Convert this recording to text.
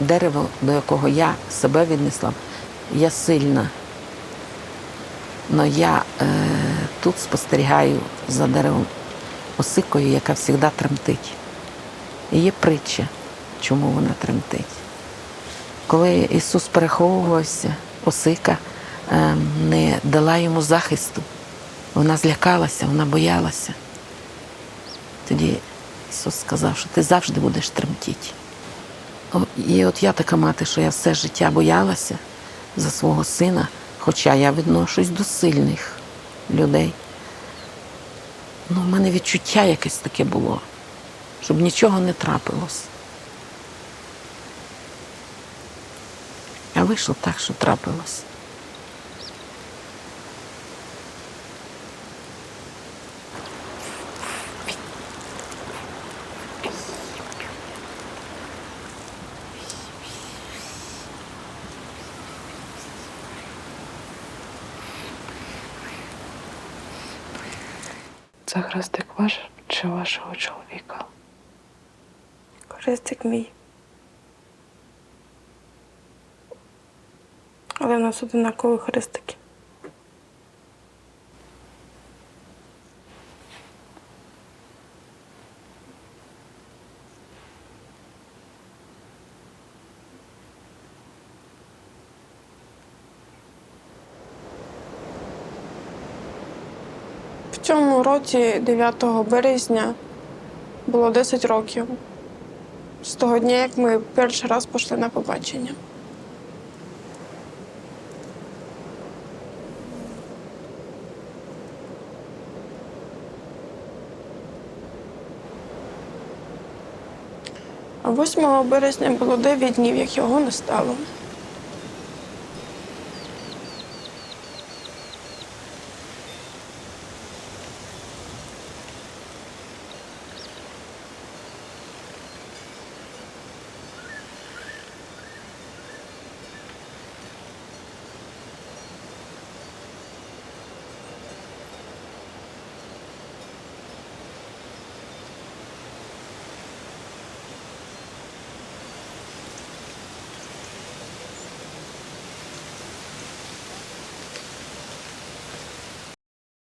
дерево, до якого я себе віднесла, я сильна. Но я е, тут спостерігаю за деревом осикою, яка завжди тремтить. І є притча, чому вона тремтить. Коли Ісус переховувався, осика е, не дала йому захисту. Вона злякалася, вона боялася. Тоді Ісус сказав, що ти завжди будеш тремтіти. І от я така мати, що я все життя боялася за свого сина, хоча я відношусь до сильних людей. Ну, в мене відчуття якесь таке було, щоб нічого не трапилось. А вийшло так, що трапилось. Це хрестик ваш чи вашого чоловіка? Хрестик мій. Але в нас одинакові хрестики. Цьому році, 9 березня, було 10 років з того дня, як ми перший раз пішли на побачення. А 8 березня було 9 днів, як його не стало.